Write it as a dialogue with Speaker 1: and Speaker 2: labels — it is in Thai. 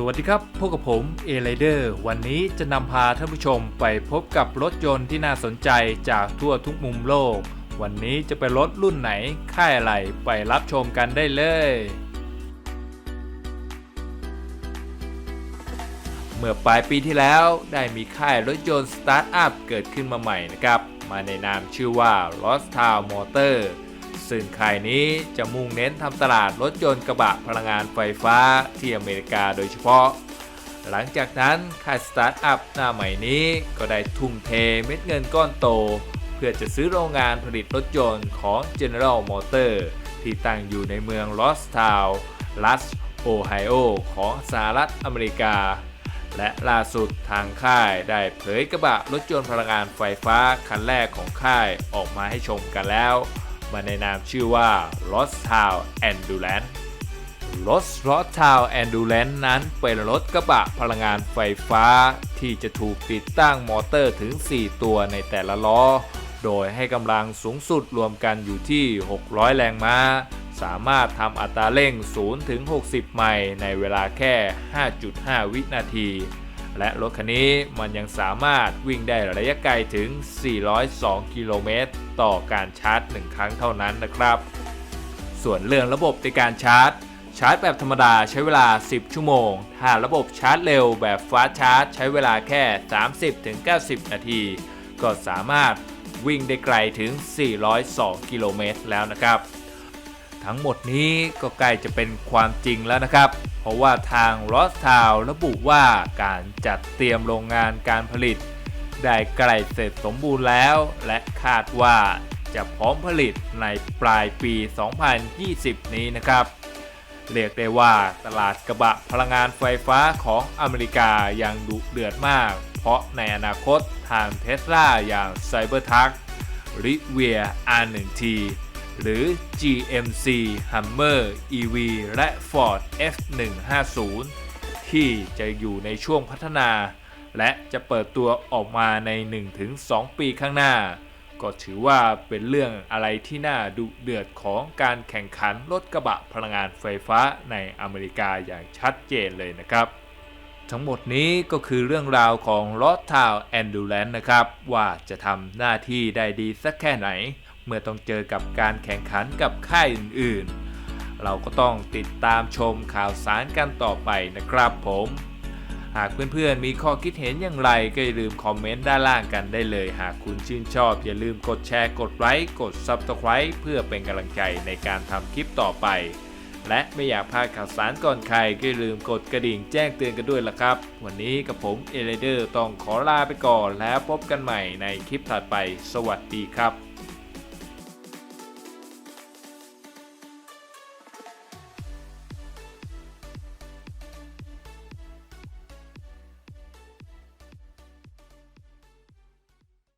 Speaker 1: สวัสดีครับ พบกับผมเอไ i เดอร์วันนี้จะนำพาท่านผู้ชมไปพบกับรถยนต์ที่น่าสนใจจากทั่วทุกมุมโลก วันนี้จะเป็นรถรุ่นไหน ค่ายอะไรไปรับชมกันได้เลย เมื่อปลายปีที่แล้วได้มีค่ายรถยนต์สตาร์ทอัพเกิดขึ้นมาใหม่นะครับ มาในนามชื่อว่า Lost Town Motor ซึ่งค่ายนี้จะมุ่งเน้นทำตลาดรถยนต์กระบะพลังงานไฟฟ้าที่อเมริกาโดยเฉพาะ หลังจากนั้นค่ายสตาร์ทอัพหน้าใหม่นี้ก็ได้ทุ่มเทเม็ดเงินก้อนโต เพื่อจะซื้อโรงงานผลิตรถยนต์ของ General Motor ที่ตั้งอยู่ในเมือง Lost Town รัฐโอไฮโอของสหรัฐอเมริกา และล่าสุดทางค่ายได้เผยกระบะรถยนต์พลังงานไฟฟ้าคันแรกของค่ายออกมาให้ชมกันแล้ว มาในนามชื่อว่า Lost Town Endurance รถ Lost Town Endurance นั้นเป็นรถกระบะพลังงานไฟฟ้า ที่จะถูกติดตั้งมอเตอร์ถึง 4 ตัวในแต่ละล้อ โดยให้กำลังสูงสุดรวมกันอยู่ที่ 600 แรงม้า สามารถทำอัตราเร่ง 0 ถึง 60 ไมล์ในเวลาแค่ 5.5 วินาที และรถคันนี้มันยังสามารถวิ่งได้ระยะไกลถึง 402 กิโลเมตร ต่อการชาร์จ 1 ครั้งเท่านั้นนะครับ ส่วนเรื่องระบบในการชาร์จ ชาร์จแบบธรรมดาใช้เวลา 10 ชั่วโมง ถ้าระบบชาร์จเร็วแบบฟ้าชาร์จ ใช้เวลาแค่ 30-90 นาที ก็สามารถวิ่งได้ไกลถึง 402 กิโลเมตรแล้วนะครับ ทั้งหมดนี้ก็ใกล้จะเป็นความจริงแล้วนะครับ ราะว่าทางรอสทาวระบุว่าการจัดเตรียมโรงงานการผลิต ได้ใกล้เสร็จสมบูรณ์แล้ว และคาดว่าจะพร้อมผลิตในปลายปี 2020 นี้นะครับ เรียกได้ว่าตลาดกระบะพลังงานไฟฟ้าของอเมริกายังดุเดือดมาก เพราะในอนาคตทางเทสลาอย่าง Cybertruck Rivian R1T หรือ GMC Hummer EV และ Ford F150 ที่จะอยู่ในช่วงพัฒนา และจะเปิดตัวออกมาใน 1-2 ปีข้างหน้า ก็ถือว่าเป็นเรื่องอะไรที่น่าดุเดือดของการแข่งขันรถกระบะพลังงานไฟฟ้าในอเมริกาอย่างชัดเจนเลยนะครับ ทั้งหมดนี้ก็คือเรื่องราวของ l o t t o w n Endurance นะครับ ว่าจะทำหน้าที่ได้ดีสักแค่ไหน เมื่อต้องเจอกับการแข่งขันกับค่ายอื่นๆ เราก็ต้องติดตามชมข่าวสารกันต่อไปนะครับผม หากเพื่อนๆมีข้อคิดเห็นอย่างไรก็อย่าลืมคอมเมนต์ด้านล่างกันได้เลย หากคุณชื่นชอบ อย่าลืมกดแชร์กดไลค์กด Subscribe เพื่อเป็นกำลังใจในการทำคลิปต่อไป และไม่อยากพลาดข่าวสารก่อนใครก็อย่าลืมกดกระดิ่งแจ้งเตือนกันด้วยละครับ วันนี้กับผมเอเลเดอร์ต้องขอลาไปก่อนแล้วพบกันใหม่ในคลิปถัดไป สวัสดีครับ